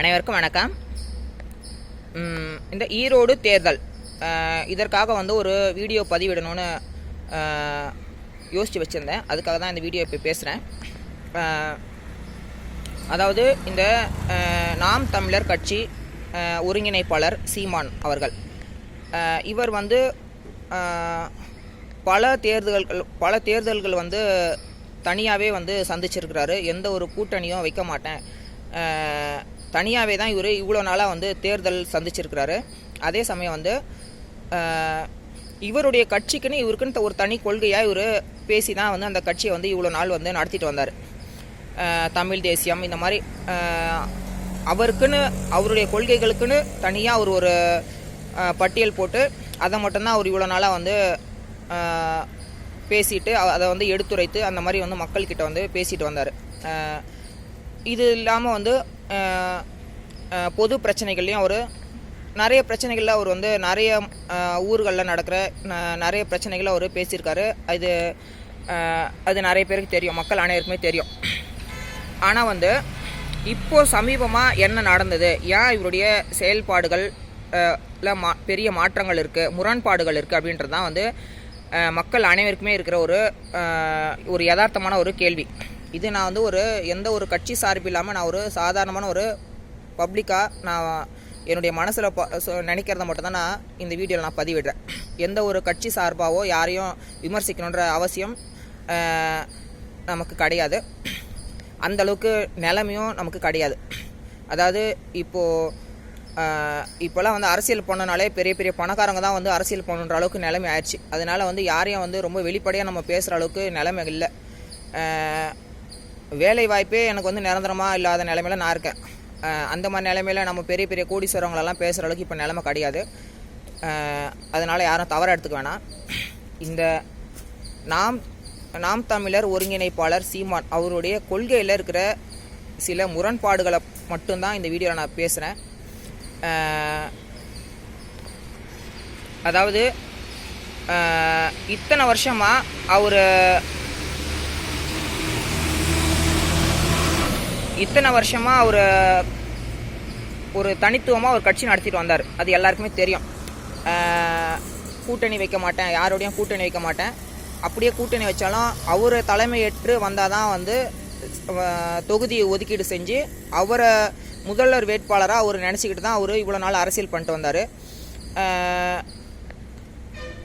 அனைவருக்கும் வணக்கம். இந்த ஈரோடு தேர்தல் இதற்காக வந்து ஒரு வீடியோ பதிவிடணும்னு யோசித்து வச்சுருந்தேன். அதுக்காக தான் இந்த வீடியோ இப்போ பேசுகிறேன் அதாவது இந்த நாம் தமிழர் கட்சி ஒருங்கிணைப்பாளர் சீமான் அவர்கள். இவர் வந்து பல தேர்தல்கள் பல தேர்தல்கள் வந்து தனியாகவே வந்து சந்திச்சிருக்கிறாரு. எந்த ஒரு கூட்டணியும் வைக்க மாட்டேன். தனியாகவே தான் இவர் இவ்வளோ நாளாக வந்து தேர்தல் சந்திச்சிருக்கிறாரு. அதே சமயம் வந்து இவருடைய கட்சிக்குன்னு இவருக்குன்னு ஒரு தனி கொள்கையாக இவர் பேசி தான் வந்து அந்த கட்சியை வந்து இவ்வளோ நாள் வந்து நடத்திட்டு வந்தார். தமிழ் தேசியம் இந்த மாதிரி அவருக்குன்னு அவருடைய கொள்கைகளுக்குன்னு தனியாக அவர் ஒரு பட்டியல் போட்டு அதை மட்டும்தான் அவர் இவ்வளோ நாளாக வந்து பேசிட்டு அதை வந்து எடுத்துரைத்து அந்த மாதிரி வந்து மக்கள்கிட்ட வந்து பேசிட்டு வந்தார். இது இல்லாமல் வந்து பொது பிரச்சனைகள்லையும் அவர் நிறைய பிரச்சனைகளில் அவர் வந்து நிறைய ஊர்களில் நடக்கிற ந- நிறைய பிரச்சனைகளை அவர் பேசியிருக்காரு. அது அது நிறைய பேருக்கு தெரியும். மக்கள் அனைவருக்குமே தெரியும். ஆனால் வந்து இப்போது சமீபமாக என்ன நடந்தது? ஏன் இவருடைய செயல்பாடுகள் மா பெரிய மாற்றங்கள் இருக்குது முரண்பாடுகள் இருக்குது அப்படின்றது தான் வந்து மக்கள் அனைவருக்குமே இருக்கிற ஒரு ஒரு யதார்த்தமான ஒரு கேள்வி. இது நான் வந்து ஒரு எந்த ஒரு கட்சி சார்பு இல்லாமல் நான் ஒரு சாதாரணமான ஒரு பப்ளிக்காக நான் என்னுடைய மனசில் நினைக்கிறத மட்டும் தான் நான் இந்த வீடியோவில் நான் பதிவிடுறேன். எந்த ஒரு கட்சி சார்பாகவோ யாரையும் விமர்சிக்கணுன்ற அவசியம் நமக்கு கிடையாது. அந்த அளவுக்கு நிலைமையும் நமக்கு கிடையாது. அதாவது இப்போது இப்போல்லாம் வந்து அரசியல் பண்ணனாலே பெரிய பெரிய பணக்காரங்க தான் வந்து அரசியல் பண்ணுன்ற அளவுக்கு நிலைமை ஆயிடுச்சு. அதனால் வந்து யாரையும் வந்து ரொம்ப வெளிப்படையாக நம்ம பேசுகிற அளவுக்கு நிலைமை இல்லை. வேலை வாய்ப்பே எனக்கு வந்து நிரந்தரமாக இல்லாத நிலைமையில நான் இருக்கேன். அந்த மாதிரி நிலைமையில நம்ம பெரிய பெரிய கோடீஸ்வரங்களெல்லாம் பேசுகிற அளவுக்கு இப்போ நிலைமை கிடையாது. அதனால் யாரும் தவற எடுத்துக்க வேணாம். இந்த நாம் நாம் தமிழர் ஒருங்கிணைப்பாளர் சீமான் அவருடைய கொள்கையில் இருக்கிற சில முரண்பாடுகளை மட்டும்தான் இந்த வீடியோவில் நான் பேசுகிறேன் அதாவது இத்தனை வருஷமாக அவர் இத்தனை வருஷமாக அவர் ஒரு தனித்துவமாக ஒரு கட்சி நடத்திட்டு வந்தார். அது எல்லாருக்குமே தெரியும். கூட்டணி வைக்க மாட்டேன். யாரோடையும் கூட்டணி வைக்க மாட்டேன். அப்படியே கூட்டணி வச்சாலும் அவர் தலைமையேற்று வந்தால் தான் வந்து தொகுதியை ஒதுக்கீடு செஞ்சு அவரை முதல்வர் வேட்பாளராக அவர் நினச்சிக்கிட்டு தான் அவர் இவ்வளோ நாள் அரசியல் பண்ணிட்டு வந்தார்.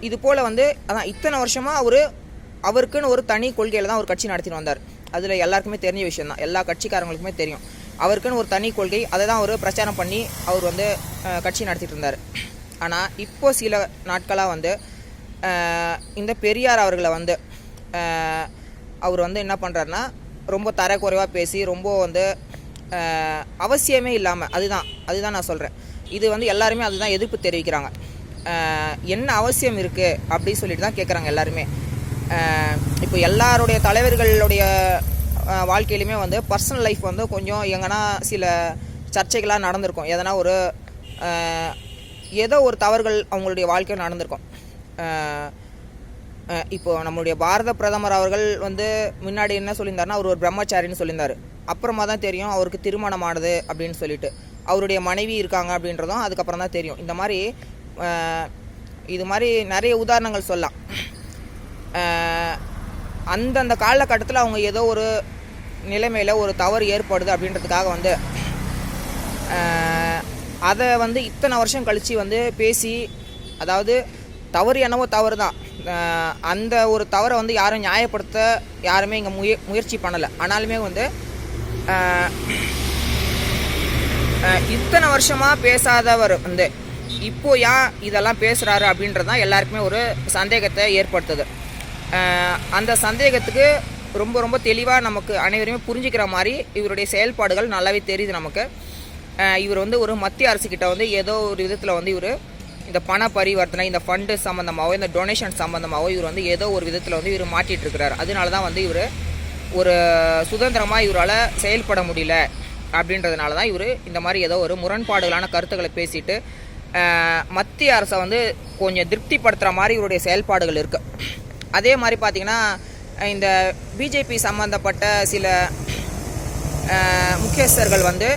இது போல் வந்து அதான் இத்தனை வருஷமாக அவர் அவருக்குன்னு ஒரு தனி கொள்கையில் தான் ஒரு கட்சி நடத்திட்டு வந்தார். அதில் எல்லாருக்குமே தெரிஞ்ச விஷயம் தான் எல்லா கட்சிக்காரங்களுக்குமே தெரியும். அவருக்குன்னு ஒரு தனி கொள்கை அதை தான் அவர் பிரச்சாரம் பண்ணி அவர் வந்து கட்சி நடத்திட்டு இருந்தார். ஆனால் இப்போ சில நாட்களாக வந்து இந்த பெரியார் அவர்களை வந்து அவர் வந்து என்ன பண்ணுறாருன்னா ரொம்ப தரக்குறைவாக பேசி ரொம்ப வந்து அவசியமே இல்லாமல் அதுதான் அதுதான் நான் சொல்கிறேன் இது வந்து எல்லாருமே அதுதான் எதிர்ப்பு தெரிவிக்கிறாங்க. என்ன அவசியம் இருக்குது அப்படின்னு சொல்லிட்டு தான் கேட்குறாங்க எல்லாருமே. இப்போ எல்லாருடைய தலைவர்களுடைய வாழ்க்கையிலுமே வந்து பர்சனல் லைஃப் வந்து கொஞ்சம் எங்கன்னா சில சர்ச்சைகளாக நடந்திருக்கும். எதனா ஒரு ஏதோ ஒரு தவறுகள் அவங்களுடைய வாழ்க்கையில் நடந்திருக்கும். இப்போது நம்மளுடைய பாரத பிரதமர் அவர்கள் வந்து முன்னாடி என்ன சொல்லியிருந்தாருன்னா அவர் ஒரு பிரம்மச்சாரின்னு சொல்லியிருந்தாரு. அப்புறமா தான் தெரியும் அவருக்கு திருமணமானது அப்படின்னு சொல்லிட்டு. அவருடைய மனைவி இருக்காங்க அப்படின்றதும் அதுக்கப்புறம் தான் தெரியும். இந்த மாதிரி இது மாதிரி நிறைய உதாரணங்கள் சொல்லலாம். அந்தந்த காலகட்டத்தில் அவங்க ஏதோ ஒரு நிலைமையில் ஒரு தவறு ஏற்படுது அப்படின்றதுக்காக வந்து அதை வந்து இத்தனை வருஷம் கழித்து வந்து பேசி அதாவது தவறு என்னவோ தவறு தான் அந்த ஒரு தவறை வந்து யாரும் நியாயப்படுத்த யாருமே இங்கே முய முயற்சி பண்ணலை. ஆனாலுமே வந்து இத்தனை வருஷமாக பேசாதவர் வந்து இப்போ ஏன் இதெல்லாம் பேசுகிறாரு அப்படின்றது தான் எல்லாருக்குமே ஒரு சந்தேகத்தை ஏற்படுத்துது. அந்த சந்தேகத்துக்கு ரொம்ப ரொம்ப தெளிவாக நமக்கு அனைவருமே புரிஞ்சுக்கிற மாதிரி இவருடைய செயல்பாடுகள் நல்லாவே தெரியுது நமக்கு. இவர் வந்து ஒரு மத்திய அரசுக்கிட்ட வந்து ஏதோ ஒரு விதத்தில் வந்து இவர் இந்த பண பரிவர்த்தனை இந்த ஃபண்டு சம்மந்தமாகவோ இந்த டொனேஷன் சம்மந்தமாகவோ இவர் வந்து ஏதோ ஒரு விதத்தில் வந்து இவர் மாட்டிட்டு இருக்கிறார் அதனால தான் வந்து இவர் ஒரு சுதந்திரமாக இவரால் செயல்பட முடியல அப்படின்றதுனால தான் இவர் இந்த மாதிரி ஏதோ ஒரு முரண்பாடுகளான கருத்துக்களை பேசிட்டு மத்திய அரசை வந்து கொஞ்சம் திருப்திப்படுத்துகிற மாதிரி இவருடைய செயல்பாடுகள் இருக்குது அதே மாதிரி பார்த்திங்கன்னா இந்த பிஜேபி சம்மந்தப்பட்ட சில முக்கியஸ்தர்கள் வந்து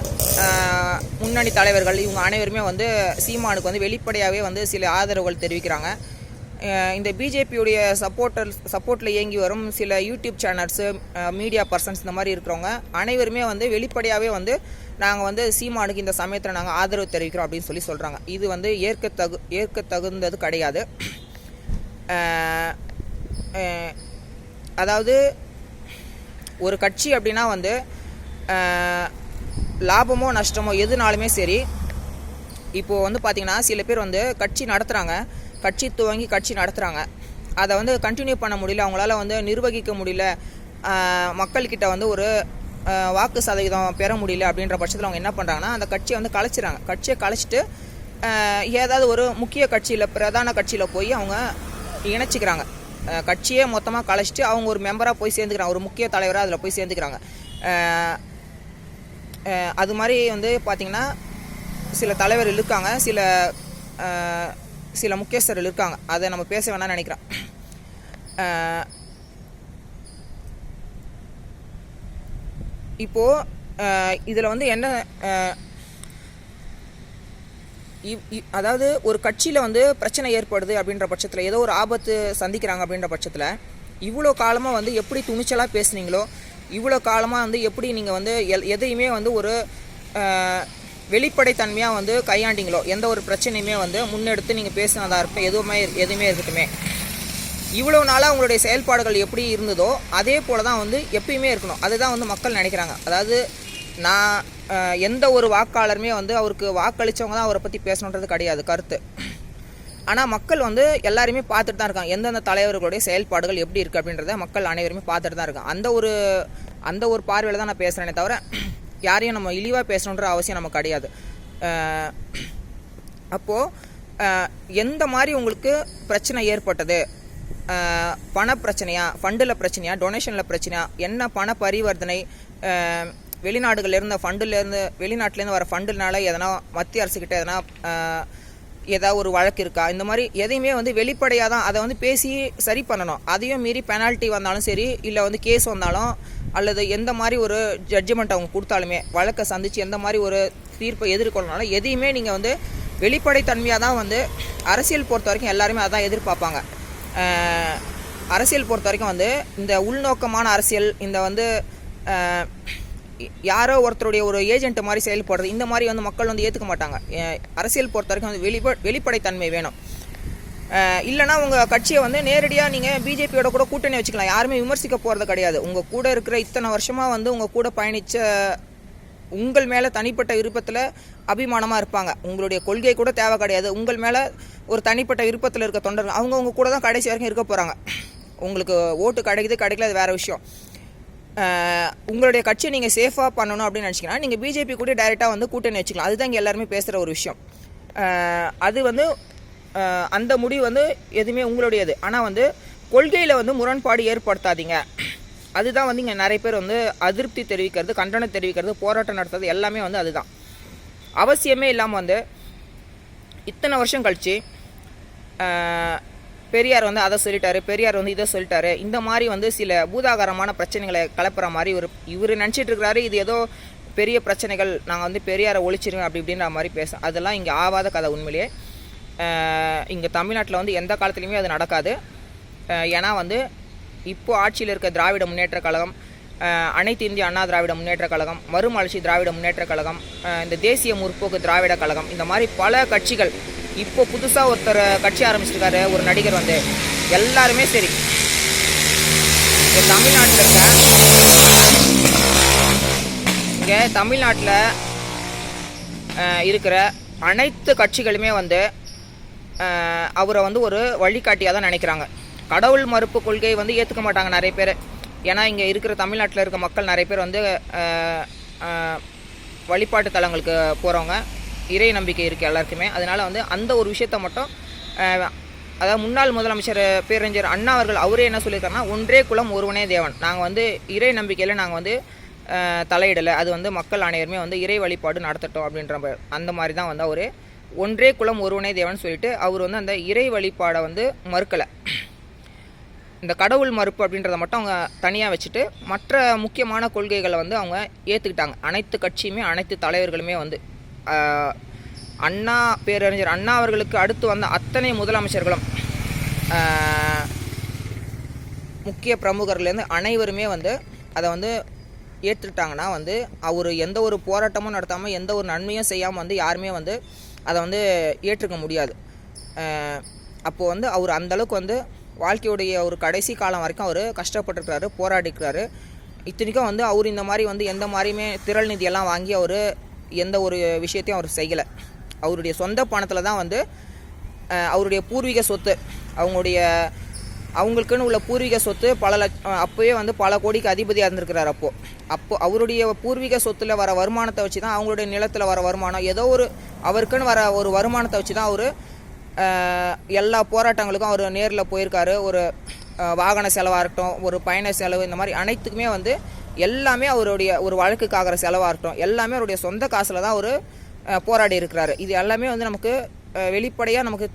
முன்னணி தலைவர்கள் இவங்க அனைவருமே வந்து சீமானுக்கு வந்து வெளிப்படையாகவே வந்து சில ஆதரவுகள் தெரிவிக்கிறாங்க. இந்த பிஜேபியுடைய சப்போர்ட்டர் சப்போர்ட்டில் இயங்கி வரும் சில யூடியூப் சேனல்ஸு மீடியா பர்சன்ஸ் இந்த மாதிரி இருக்கிறவங்க அனைவருமே வந்து வெளிப்படையாகவே வந்து நாங்கள் வந்து சீமானுக்கு இந்த சமயத்தில் நாங்கள் ஆதரவு தெரிவிக்கிறோம் அப்படின்னு சொல்லி சொல்கிறாங்க இது வந்து ஏற்க தகு ஏற்க தகுந்தது கிடையாது அதாவது ஒரு கட்சி அப்படின்னா வந்து லாபமோ நஷ்டமோ எதுனாலுமே சரி இப்போது வந்து பார்த்திங்கன்னா சில பேர் வந்து கட்சி நடத்துகிறாங்க கட்சி துவங்கி கட்சி நடத்துகிறாங்க அதை வந்து கண்டினியூ பண்ண முடியல அவங்களால வந்து நிர்வகிக்க முடியல மக்கள்கிட்ட வந்து ஒரு வாக்கு சதவீதம் பெற முடியல அப்படின்ற பட்சத்தில் அவங்க என்ன பண்ணுறாங்கன்னா அந்த கட்சியை வந்து கலைச்சிறாங்க. கட்சியை கலைச்சிட்டு ஏதாவது ஒரு முக்கிய கட்சியில் பிரதான கட்சியில் போய் அவங்க இணைச்சிக்கிறாங்க. கட்சியே மொத்தமாக கலைச்சிட்டு அவங்க ஒரு மெம்பராக போய் சேர்ந்துக்கிறாங்க. ஒரு முக்கிய தலைவராக அதில் போய் சேர்ந்துக்கிறாங்க. அது மாதிரி வந்து பார்த்திங்கன்னா சில தலைவர்கள் இருக்காங்க. சில சில முக்கியஸ்தர்கள் இருக்காங்க. அதை நம்ம பேச வேணாம்னு நினைக்கிறேன். இப்போது இதில் வந்து என்ன அதாவது ஒரு கட்சியில் வந்து பிரச்சனை ஏற்படுது அப்படின்ற பட்சத்தில் ஏதோ ஒரு ஆபத்து சந்திக்கிறாங்க அப்படின்ற பட்சத்தில் இவ்வளோ காலமாக வந்து எப்படி துணிச்சலாக பேசுனீங்களோ இவ்வளோ காலமாக வந்து எப்படி நீங்கள் வந்து எல் எதையுமே வந்து ஒரு வெளிப்படைத்தன்மையாக வந்து கையாண்டிங்களோ எந்த ஒரு பிரச்சனையுமே வந்து முன்னெடுத்து நீங்கள் பேசினதாக இருக்கட்டும் எதுவுமே எதுவுமே இருக்கட்டுமே. இவ்வளோ நாளாக உங்களுடைய செயல்பாடுகள் எப்படி இருந்ததோ அதே போல தான் வந்து எப்பயுமே இருக்கணும். அதுதான் வந்து மக்கள் நினைக்கிறாங்க. அதாவது நான் எந்த ஒரு வாக்காளருமே வந்து அவருக்கு வாக்களித்தவங்க தான் அவரை பற்றி பேசணுன்றது கிடையாது கருத்து. ஆனால் மக்கள் வந்து எல்லாருமே பார்த்துட்டு தான் இருக்காங்க. எந்தெந்த தலைவர்களுடைய செயல்பாடுகள் எப்படி இருக்குது அப்படின்றத மக்கள் அனைவருமே பார்த்துட்டு தான் இருக்காங்க. அந்த ஒரு அந்த ஒரு பார்வையில் தான் நான் பேசுகிறேனே தவிர யாரையும் நம்ம இழிவாக பேசணுன்ற அவசியம் நமக்கு கிடையாது. அப்போது எந்த மாதிரி உங்களுக்கு பிரச்சனை ஏற்பட்டது? பண பிரச்சனையா? ஃபண்டில் பிரச்சனையா? டொனேஷனில் பிரச்சனையா? என்ன பண பரிவர்த்தனை? வெளிநாடுகள்ல இருந்த ஃபண்டுலேருந்து வெளிநாட்டிலேருந்து வர ஃபண்டுனால எதனா மத்திய அரசுக்கிட்ட எதனா ஏதாவது ஒரு வழக்கு இருக்கா? இந்த மாதிரி எதையுமே வந்து வெளிப்படையாக தான் அதை வந்து பேசி சரி பண்ணணும். அதையும் மீறி பெனால்ட்டி வந்தாலும் சரி இல்லை வந்து கேஸ் வந்தாலும் அல்லது எந்த மாதிரி ஒரு ஜட்ஜ்மெண்ட் அவங்க கொடுத்தாலுமே வழக்கை சந்தித்து எந்த மாதிரி ஒரு தீர்ப்பை எதிர்கொள்ளனாலும் எதையுமே நீங்கள் வந்து வெளிப்படைத்தன்மையாக தான் வந்து அரசியல் பொறுத்த வரைக்கும் எல்லாருமே அதான் எதிர்பார்ப்பாங்க. அரசியல் பொறுத்த வரைக்கும் வந்து இந்த உள்நோக்கமான அரசியல் இந்த வந்து யாரோ ஒருத்தருடைய ஒரு ஏஜென்ட் மாதிரி செயல்படுறது இந்த மாதிரி வந்து மக்கள் வந்து ஏற்றுக்க மாட்டாங்க. அரசியல் பொறுத்த வரைக்கும் வந்து வெளிப்ப வெளிப்படைத்தன்மை வேணும். இல்லைனா இல்லைன்னா உங்கள் கட்சியை வந்து நேரடியாக நீங்கள் பிஜேபியோட கூட கூட்டணி வச்சுக்கலாம். யாருமே விமர்சிக்க போகிறது கிடையாது. உங்கள் கூட இருக்கிற இத்தனை வருஷமாக வந்து உங்கள் கூட பயணித்த உங்கள் மேலே தனிப்பட்ட விருப்பத்தில் அபிமானமாக இருப்பாங்க. உங்களுடைய கொள்கை கூட தேவை கிடையாது. உங்கள் மேலே ஒரு தனிப்பட்ட விருப்பத்தில் இருக்க தொண்டர்கள் அவங்க உங்கள் கூட தான் கடைசி வரைக்கும் இருக்க போகிறாங்க உங்களுக்கு ஓட்டு கிடைக்குது கிடைக்கல அது வேறு விஷயம். உங்களுடைய கட்சியை நீங்கள் சேஃபாக பண்ணணும் அப்படின்னு நினச்சிங்கன்னா நீங்கள் பிஜேபி கூட டைரெக்டாக வந்து கூட்டணி வச்சுக்கலாம். அதுதான் இங்கே எல்லாருமே பேசுகிற ஒரு விஷயம். அது வந்து அந்த முடிவு வந்து எதுவுமே உங்களுடையது. ஆனால் வந்து கொள்கையில் வந்து முரண்பாடு ஏற்படுத்தாதீங்க. அதுதான் வந்து இங்கே நிறைய பேர் வந்து அதிருப்தி தெரிவிக்கிறது கண்டனம் தெரிவிக்கிறது போராட்டம் நடத்துறது எல்லாமே வந்து அதுதான். அவசியமே இல்லாமல் வந்து இத்தனை வருஷம் கழிச்சு பெரியார் வந்து அதை சொல்லிட்டாரு பெரியார் வந்து இதை சொல்லிட்டாரு. இந்த மாதிரி வந்து சில பூதாகாரமான பிரச்சனைகளை கலப்புற மாதிரி ஒரு இவர் நினச்சிட்டு இருக்கிறாரு இது ஏதோ பெரிய பிரச்சனைகள் நாங்கள் வந்து பெரியாரை ஒழிச்சிருங்க அப்படி இப்படின்ற மாதிரி பேச அதெல்லாம் இங்கே ஆவாத கதை உண்மையிலேயே. இங்கே தமிழ்நாட்டில் வந்து எந்த காலத்துலையுமே அது நடக்காது. ஏன்னா வந்து இப்போ ஆட்சியில் இருக்க திராவிட முன்னேற்றக் கழகம் அனைத்து இந்திய அண்ணா திராவிட முன்னேற்றக் கழகம் மறுமலர்ச்சி திராவிட முன்னேற்றக் கழகம் இந்த தேசிய முற்போக்கு திராவிட கழகம் இந்த மாதிரி பல கட்சிகள் இப்போ புதுசாக ஒருத்தர் கட்சி ஆரம்பிச்சிருக்காரு ஒரு நடிகர் வந்து. எல்லாருமே சரி. இங்கே தமிழ்நாட்டில் இருக்க இங்கே தமிழ்நாட்டில் இருக்கிற அனைத்து கட்சிகளுமே வந்து அவரை வந்து ஒரு வழிகாட்டியாக தான் நினைக்கிறாங்க. கடவுள் மறுப்பு கொள்கையை வந்து ஏற்றுக்க மாட்டாங்க நிறைய பேர். ஏன்னா இங்கே இருக்கிற தமிழ்நாட்டில் இருக்க மக்கள் நிறைய பேர் வந்து வழிபாட்டு தலங்களுக்கு போகிறவங்க இறை நம்பிக்கை இருக்குது எல்லாருக்குமே. அதனால் வந்து அந்த ஒரு விஷயத்த மட்டும் அதாவது முன்னாள் முதலமைச்சர் பேரறிஞர் அண்ணா அவர்கள் அவரே என்ன சொல்லியிருக்காருன்னா ஒன்றே குலம் ஒருவனே தேவன். நாங்கள் வந்து இறை நம்பிக்கையில் நாங்கள் வந்து தலையிடலை. அது வந்து மக்கள் அனைவருமே வந்து இறை வழிபாடு நடத்தட்டும் அப்படின்ற அந்த மாதிரி தான் வந்து அவர் ஒன்றே குலம் ஒருவனே தேவன் சொல்லிட்டு அவர் வந்து அந்த இறை வழிபாடை வந்து மறுக்கலை. இந்த கடவுள் மறுப்பு அப்படின்றத மட்டும் அவங்க தனியாக வச்சுட்டு மற்ற முக்கியமான கொள்கைகளை வந்து அவங்க ஏற்றுக்கிட்டாங்க அனைத்து கட்சியுமே அனைத்து தலைவர்களுமே வந்து. அண்ணா பேரறிஞர் அண்ணா அவர்களுக்கு அடுத்து வந்த அத்தனை முதலமைச்சர்களும் முக்கிய பிரமுகர்லேருந்து அனைவருமே வந்து அதை வந்து ஏற்றுக்கிட்டாங்கன்னா வந்து அவர் எந்த ஒரு போராட்டமும் நடத்தாமல் எந்த ஒரு நன்மையும் செய்யாமல் வந்து யாருமே வந்து அதை வந்து ஏற்றுக்க முடியாது. அப்போது வந்து அவர் அந்தளவுக்கு வந்து வாழ்க்கையுடைய ஒரு கடைசி காலம் வரைக்கும் அவர் கஷ்டப்பட்டுருக்காரு போராடிக்கிறாரு இத்தனைக்கும் வந்து அவர் இந்த மாதிரி வந்து எந்த மாதிரியுமே திரள் நிதியெல்லாம் வாங்கி அவர் எந்த ஒரு விஷயத்தையும் அவர் செய்யலை. அவருடைய சொந்த பணத்தில் தான் வந்து அவருடைய பூர்வீக சொத்து அவங்களுடைய அவங்களுக்குன்னு உள்ள பூர்வீக சொத்து பல லட்ச அப்போயே வந்து பல கோடிக்கு அதிபதியாக இருந்திருக்கிறார் அப்போது அப்போ அவருடைய பூர்வீக சொத்தில் வர வருமானத்தை வச்சு தான் அவங்களுடைய நிலத்தில் வர வருமானம் ஏதோ ஒரு அவருக்குன்னு வர ஒரு வருமானத்தை வச்சு தான் அவர் எல்லா போராட்டங்களுக்கும் அவர் நேரில் போயிருக்காரு. ஒரு வாகன செலவாக இருக்கட்டும் ஒரு பயண செலவு இந்த மாதிரி அனைத்துக்குமே வந்து எல்லாமே அவருடைய ஒரு வழக்குக்காகிற செலவாக இருக்கட்டும் எல்லாமே அவருடைய சொந்த காசில் தான் அவர் போராடி இருக்கிறாரு. இது எல்லாமே வந்து நமக்கு வெளிப்படையாக நமக்கு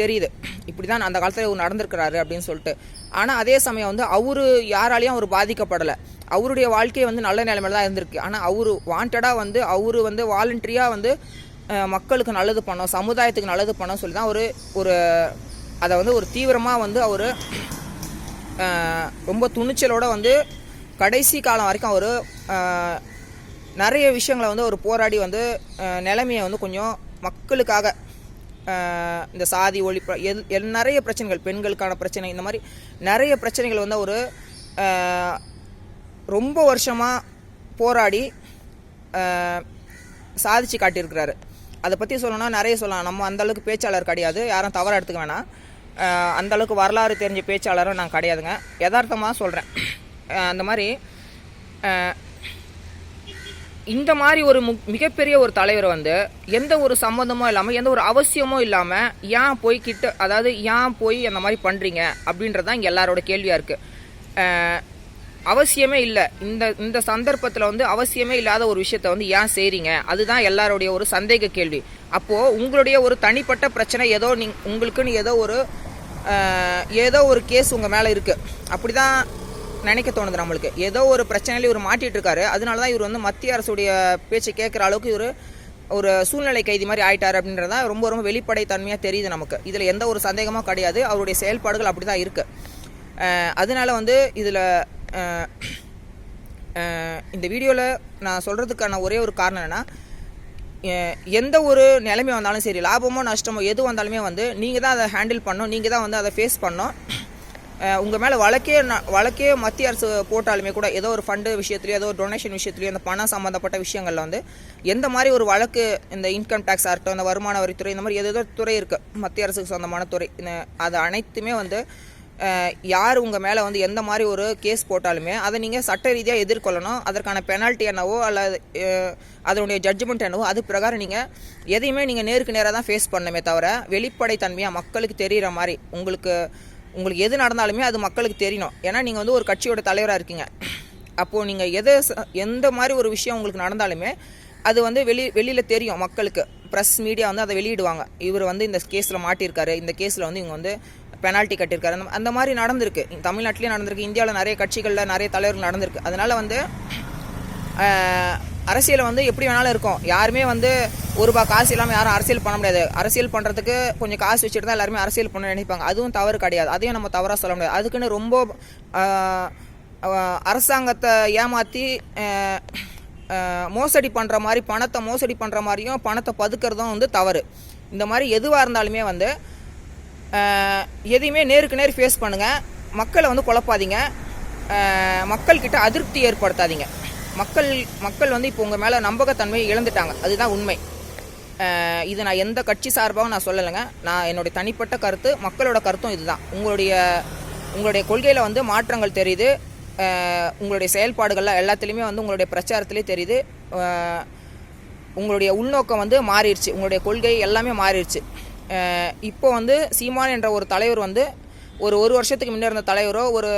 தெரியுது. இப்படி தான் அந்த காலத்தில் இவர் நடந்திருக்கிறாரு அப்படின்னு சொல்லிட்டு. ஆனால் அதே சமயம் வந்து அவர் யாராலையும் அவர் பாதிக்கப்படலை. அவருடைய வாழ்க்கையை வந்து நல்ல நிலைமையில தான் இருந்திருக்கு. ஆனால் அவர் வாண்டடாக வந்து அவர் வந்து வாலண்டரியாக வந்து மக்களுக்கு நல்லது பண்ணோம் சமுதாயத்துக்கு நல்லது பண்ணோம் சொல்லி தான் ஒரு ஒரு அதை வந்து ஒரு தீவிரமாக வந்து அவர் ரொம்ப துணிச்சலோட வந்து கடைசி காலம் வரைக்கும் அவர் நிறைய விஷயங்களை வந்து ஒரு போராடி வந்து நிலைமையை வந்து கொஞ்சம் மக்களுக்காக இந்த சாதி ஒழிப்பு எல் எல் நிறைய பிரச்சனைகள் பெண்களுக்கான பிரச்சனை இந்த மாதிரி நிறைய பிரச்சனைகள் வந்து ஒரு ரொம்ப வருஷமாக போராடி சாதிச்சு காட்டியிருக்கிறாரு. அதை பற்றி சொல்லணும்னா நிறைய சொல்லலாம். நம்ம அந்தளவுக்கு பேச்சாளர் கிடையாது. யாரும் தவறாக எடுத்துக்க வேணாம். அந்தளவுக்கு அந்த அளவுக்கு வரலாறு தெரிஞ்ச பேச்சாளரும் நான் கிடையாதுங்க. யதார்த்தமாக சொல்கிறேன் அந்த மாதிரி இந்த மாதிரி ஒரு மு மிகப்பெரிய ஒரு தலைவர் வந்து எந்த ஒரு சம்மந்தமும் இல்லாமல் எந்த ஒரு அவசியமும் இல்லாமல் ஏன் போய் கிட்ட அதாவது ஏன் போய் அந்த மாதிரி பண்ணுறீங்க அப்படின்றது தான் இங்கே எல்லாரோட கேள்வியாக இருக்குது அவசியமே இல்லை. இந்த இந்த சந்தர்ப்பத்தில் வந்து அவசியமே இல்லாத ஒரு விஷயத்த வந்து ஏன் செய்கிறீங்க அதுதான் எல்லாருடைய ஒரு சந்தேக கேள்வி. அப்போது உங்களுடைய ஒரு தனிப்பட்ட பிரச்சனை ஏதோ நீ உங்களுக்குன்னு ஏதோ ஒரு ஏதோ ஒரு கேஸ் உங்கள் மேலே இருக்குது அப்படி தான் நினைக்க தோணுது நம்மளுக்கு. ஏதோ ஒரு பிரச்சனையில இவர் மாட்டிட்டு இருக்காரு அதனால தான் இவர் வந்து மத்திய அரசுடைய பேச்சை கேட்குற அளவுக்கு இவர் ஒரு சூழ்நிலை கைதி மாதிரி ஆயிட்டார் அப்படின்றதா ரொம்ப ரொம்ப வெளிப்படைத்தன்மையாக தெரியுது நமக்கு. இதில் எந்த ஒரு சந்தேகமும் கிடையாது. அவருடைய செயல்பாடுகள் அப்படி தான் இருக்குது அதனால வந்து இதில் இந்த வீடியோவில் நான் சொல்கிறதுக்கான ஒரே ஒரு காரணம் என்னென்னா எந்த ஒரு நிலைமை வந்தாலும் சரி லாபமோ நஷ்டமோ எது வந்தாலுமே வந்து நீங்கள் தான் அதை ஹேண்டில் பண்ணணும். நீங்கள் தான் வந்து அதை ஃபேஸ் பண்ணணும். உங்கள் மேலே வழக்கே வழக்கே மத்திய அரசு போட்டாலுமே கூட ஏதோ ஒரு ஃபண்டு விஷயத்துலையோ ஏதோ ஒரு டொனேஷன் விஷயத்துலையோ அந்த பணம் சம்மந்தப்பட்ட விஷயங்களில் வந்து எந்த மாதிரி ஒரு வழக்கு இந்த இன்கம் டேக்ஸாக இருக்கட்டும் இந்த வருமான வரித்துறை இந்த மாதிரி ஏதோ துறை இருக்குது மத்திய அரசுக்கு சொந்தமான துறை. இந்த- அது அனைத்துமே வந்து யார் உங்கள் மேலே வந்து எந்த மாதிரி ஒரு கேஸ் போட்டாலுமே அதை நீங்கள் சட்ட ரீதியாக எதிர்கொள்ளணும். அதற்கான பெனால்ட்டி என்னவோ அல்லது அதனுடைய ஜட்ஜ்மெண்ட் என்னவோ அது பிரகாரம் நீங்கள் எதையுமே நீங்கள் நேருக்கு நேராக தான் ஃபேஸ் பண்ணணுமே தவிர வெளிப்படைத்தன்மையாக மக்களுக்கு தெரிகிற மாதிரி உங்களுக்கு உங்களுக்கு எது நடந்தாலுமே அது மக்களுக்கு தெரியணும். ஏன்னா நீங்கள் வந்து ஒரு கட்சியோட தலைவராக இருக்கீங்க. அப்போது நீங்கள் எதை ச- எந்த மாதிரி ஒரு விஷயம் உங்களுக்கு நடந்தாலுமே அது வந்து வெளி வெளியில் தெரியும் மக்களுக்கு. ப்ரெஸ் மீடியா வந்து அதை வெளியிடுவாங்க. இவர் வந்து இந்த கேஸில் மாட்டியிருக்காரு. இந்த கேஸில் வந்து இவங்க வந்து பெனால்ட்டி கட்டியிருக்காரு. அந்த- அந்த மாதிரி நடந்திருக்கு. தமிழ்நாட்டிலேயே நடந்திருக்கு. இந்தியாவில் நிறைய கட்சிகளில் நிறைய தலைவர்கள் நடந்திருக்கு. அதனால் வந்து அரசியல் வந்து எப்படி வேணாலும் இருக்கும். யாருமே வந்து ஒரு ரூபா காசு இல்லாமல் யாரும் அரசியல் பண்ண முடியாது. அரசியல் பண்ணுறதுக்கு கொஞ்சம் காசு வச்சுட்டு தான் எல்லாருமே அரசியல் பண்ண நினைப்பாங்க. அதுவும் தவறு கிடையாது. அதையும் நம்ம தவறாக சொல்ல முடியாது. அதுக்குன்னு ரொம்ப அரசாங்கத்தை ஏமாற்றி மோசடி பண்ணுற மாதிரி பணத்தை மோசடி பண்ணுற மாதிரியும் பணத்தை பதுக்கிறதும் வந்து தவறு. இந்த மாதிரி எதுவாக இருந்தாலுமே வந்து எதையுமே நேருக்கு நேர் ஃபேஸ் பண்ணுங்கள் மக்களை வந்து குழப்பாதீங்க. மக்கள்கிட்ட அதிருப்தி ஏற்படுத்தாதீங்க. மக்கள் மக்கள் வந்து இப்போ உங்கள் மேலே நம்பகத்தன்மையை இழந்துட்டாங்க. அதுதான் உண்மை. இது நான் எந்த கட்சி சார்பாகவும் நான் சொல்லலைங்க. நான் என்னுடைய தனிப்பட்ட கருத்து மக்களோட கருத்தும் இதுதான். உங்களுடைய உங்களுடைய கொள்கையில் வந்து மாற்றங்கள் தெரியுது. உங்களுடைய செயல்பாடுகள்லாம் எல்லாத்துலேயுமே வந்து உங்களுடைய பிரச்சாரத்திலே தெரியுது. உங்களுடைய உள்நோக்கம் வந்து மாறிடுச்சு. உங்களுடைய கொள்கை எல்லாமே மாறிடுச்சு. இப்போ வந்து சீமான் என்ற ஒரு தலைவர் வந்து ஒரு ஒரு வருஷத்துக்கு முன்னே இருந்த தலைவரோ ஒரு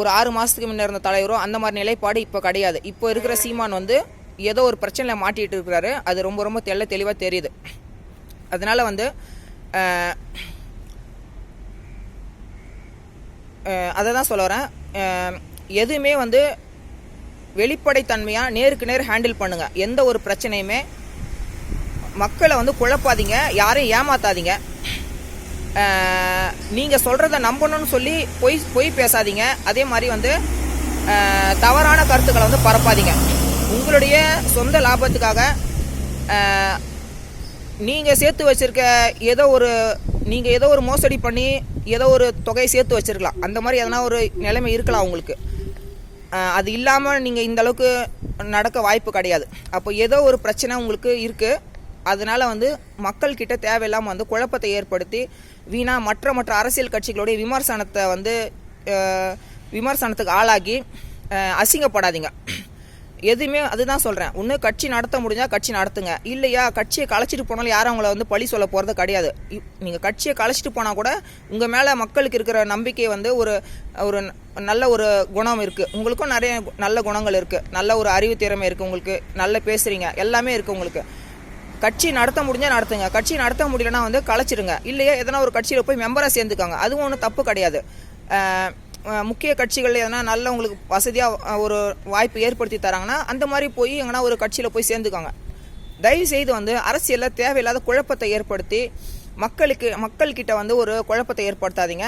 ஒரு ஆறு மாதத்துக்கு முன்னே இருந்த தலைவரோ அந்த மாதிரி நிலைப்பாடு இப்போ கிடையாது. இப்போ இருக்கிற சீமான் வந்து ஏதோ ஒரு பிரச்சனையில் மாட்டிகிட்டு இருக்கிறாரு. அது ரொம்ப ரொம்ப தெள்ள தெளிவாக தெரியுது. அதனால் வந்து அதை தான் சொல்ல வரேன். எதுவுமே வந்து வெளிப்படைத்தன்மையாக நேருக்கு நேர் ஹேண்டில் பண்ணுங்கள் எந்த ஒரு பிரச்சனையுமே மக்களை வந்து குழப்பாதீங்க. யாரையும் ஏமாத்தாதீங்க. நீங்கள் சொல்கிறத நம்பணும்னு சொல்லி பொய் பொய் பேசாதீங்க. அதே மாதிரி வந்து தவறான கருத்துக்களை வந்து பரப்பாதீங்க. உங்களுடைய சொந்த லாபத்துக்காக நீங்கள் சேர்த்து வச்சிருக்க ஏதோ ஒரு நீங்கள் ஏதோ ஒரு மோசடி பண்ணி ஏதோ ஒரு தொகையை சேர்த்து வச்சிருக்கலாம். அந்த மாதிரி எதனா ஒரு நிலைமை இருக்கலாம் உங்களுக்கு. அது இல்லாமல் நீங்கள் இந்த அளவுக்கு நடக்க வாய்ப்பு கிடையாது. அப்போ ஏதோ ஒரு பிரச்சனை உங்களுக்கு இருக்குது அதனால் வந்து மக்கள்கிட்ட தேவையில்லாமல் வந்து குழப்பத்தை ஏற்படுத்தி வீணாக மற்ற மற்ற அரசியல் கட்சிகளுடைய விமர்சனத்தை வந்து விமர்சனத்துக்கு ஆளாகி அசிங்கப்படாதீங்க. எதுவுமே அதுதான் சொல்கிறேன் ஒன்று கட்சி நடத்த முடிஞ்சால் கட்சி நடத்துங்க. இல்லையா கட்சியை கலைச்சிட்டு போனாலும் யாரும் அவங்கள வந்து பழி சொல்ல போகிறது கிடையாது. நீங்கள் கட்சியை கலைச்சிட்டு போனால் கூட உங்கள் மேலே மக்களுக்கு இருக்கிற நம்பிக்கை வந்து ஒரு ஒரு நல்ல ஒரு குணம் இருக்குது உங்களுக்கும் நிறைய நல்ல குணங்கள் இருக்குது நல்ல ஒரு அறிவு திறமை இருக்குது உங்களுக்கு நல்ல பேசுகிறீங்க எல்லாமே இருக்குது உங்களுக்கு. கட்சி நடத்த முடிஞ்சால் நடத்துங்க. கட்சி நடத்த முடியலன்னா வந்து கலைச்சிடுங்க இல்லையா எதனா ஒரு கட்சியில் போய் மெம்பராக சேர்ந்துக்காங்க. அதுவும் ஒன்றும் தப்பு கிடையாது. முக்கிய கட்சிகள் எதனா நல்ல உங்களுக்கு வசதியாக ஒரு வாய்ப்பு ஏற்படுத்தி தராங்கன்னா அந்த மாதிரி போய் எங்கன்னா ஒரு கட்சியில் போய் சேர்ந்துக்காங்க. தயவு செய்து வந்து அரசியலில் தேவையில்லாத குழப்பத்தை ஏற்படுத்தி மக்களுக்கு மக்கள்கிட்ட வந்து ஒரு குழப்பத்தை ஏற்படுத்தாதீங்க.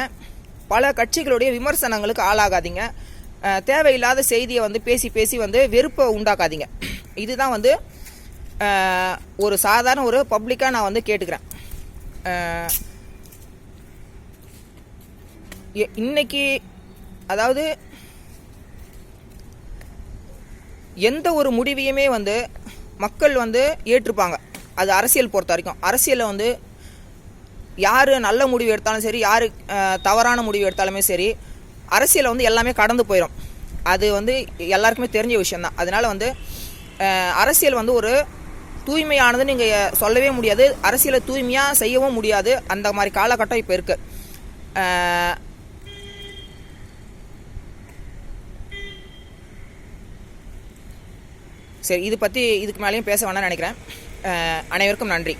பல கட்சிகளுடைய விமர்சனங்களுக்கு ஆளாகாதீங்க. தேவையில்லாத செய்தியை வந்து பேசி பேசி வந்து வெறுப்பை உண்டாக்காதீங்க. இதுதான் வந்து ஒரு சாதாரண ஒரு பப்ளிக்காக நான் வந்து கேட்டுக்கிறேன். எ- இன்னைக்கு அதாவது எந்த ஒரு முடிவையுமே வந்து மக்கள் வந்து ஏற்றுப்பாங்க. அது அரசியல் பொறுத்த வரைக்கும். அரசியலில் வந்து யார் நல்ல முடிவு எடுத்தாலும் சரி யார் தவறான முடிவு எடுத்தாலுமே சரி அரசியலை வந்து எல்லாமே கடந்து போயிடும் அது வந்து எல்லாருக்குமே தெரிஞ்ச விஷயந்தான் அதனால் வந்து அரசியல் வந்து ஒரு தூய்மையானது நீங்கள் சொல்லவே முடியாது. அரசியலை தூய்மையாக செய்யவும் முடியாது. அந்த மாதிரி காலகட்டம் இப்போ இருக்குது சரி இது பற்றி இதுக்கு மேலேயும் பேச வேணாம்னு நினைக்கிறேன். அனைவருக்கும் நன்றி.